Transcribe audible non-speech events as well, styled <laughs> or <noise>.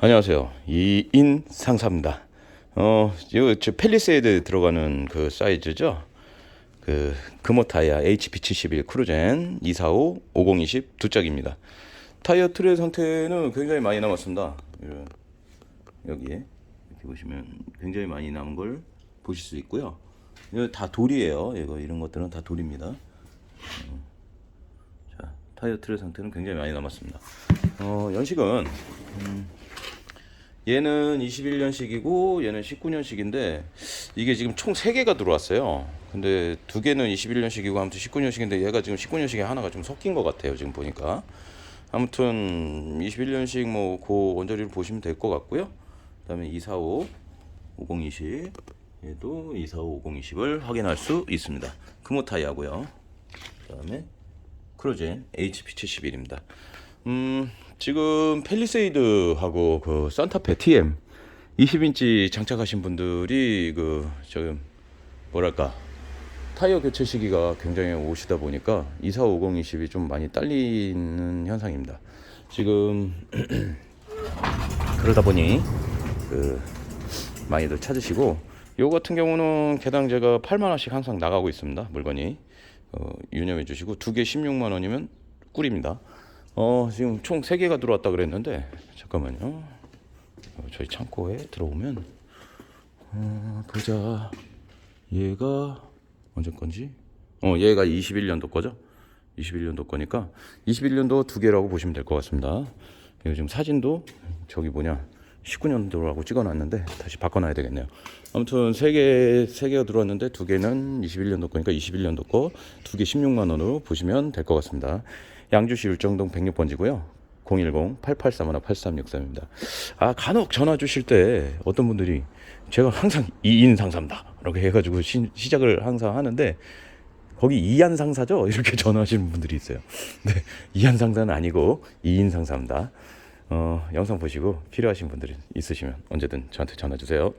안녕하세요. 이인 상사입니다. 어, 이거 저 펠리세이드 들어가는 그 사이즈죠. 그 금호 타이어 HP71 크루젠 245 5020 두 짝입니다. 타이어 틀의 상태는 굉장히 많이 남았습니다. 이런, 여기에 이렇게 보시면 굉장히 많이 남은 걸 보실 수 있고요. 이거 다 돌이에요. 이거 이런 것들은 다 돌입니다. 어, 자, 타이어 틀의 상태는 굉장히 많이 남았습니다. 어, 연식은 얘는 21년식이고 얘는 19년식인데 이게 지금 총 3개가 들어왔어요. 근데 두 개는 21년식이고 아무튼 19년식인데 얘가 지금 19년식에 하나가 좀 섞인 것 같아요. 지금 보니까. 아무튼 21년식 뭐고 원저리를 보시면 될 것 같고요. 그다음에 245 5020 얘도 245 5020을 확인할 수 있습니다. 금호 타이어고요. 그다음에 크루젠 HP71입니다. 음, 지금 펠리세이드하고 그 산타페 TM 20인치 장착하신 분들이 그 지금 뭐랄까 타이어 교체 시기가 굉장히 오시다 보니까 2450, 20이 좀 많이 딸리는 현상입니다. 지금 <clears throat> 그러다 보니 그 많이들 찾으시고 요 같은 경우는 개당 제가 8만 원씩 항상 나가고 있습니다. 물건이 어, 유념해 주시고 두 개 16만 원이면 꿀입니다. 어, 지금 총 3개가 들어왔다 그랬는데 잠깐만요. 어, 저희 창고에 들어오면 어, 보자. 얘가 언제 건지? 어, 얘가 21년도 거죠? 21년도 거니까 21년도 두 개라고 보시면 될 것 같습니다. 지금 사진도 저기 뭐냐 19년도라고 찍어놨는데 다시 바꿔놔야 되겠네요. 아무튼 세 개, 세 개가 들어왔는데 두 개는 21년도 거니까 21년도 거, 두 개 16만 원으로 보시면 될 것 같습니다. 양주시 율정동 106번지고요. 010-8831-8363입니다. 아, 간혹 전화 주실 때 어떤 분들이 제가 항상 이인 상사입니다. 이렇게 해가지고 시, 시작을 항상 하는데 거기 이한 상사죠? <laughs> 이렇게 전화하시는 분들이 있어요. 네, 이한 상사는 아니고 이인 상사입니다. 어, 영상 보시고 필요하신 분들이 있으시면 언제든 저한테 전화 주세요.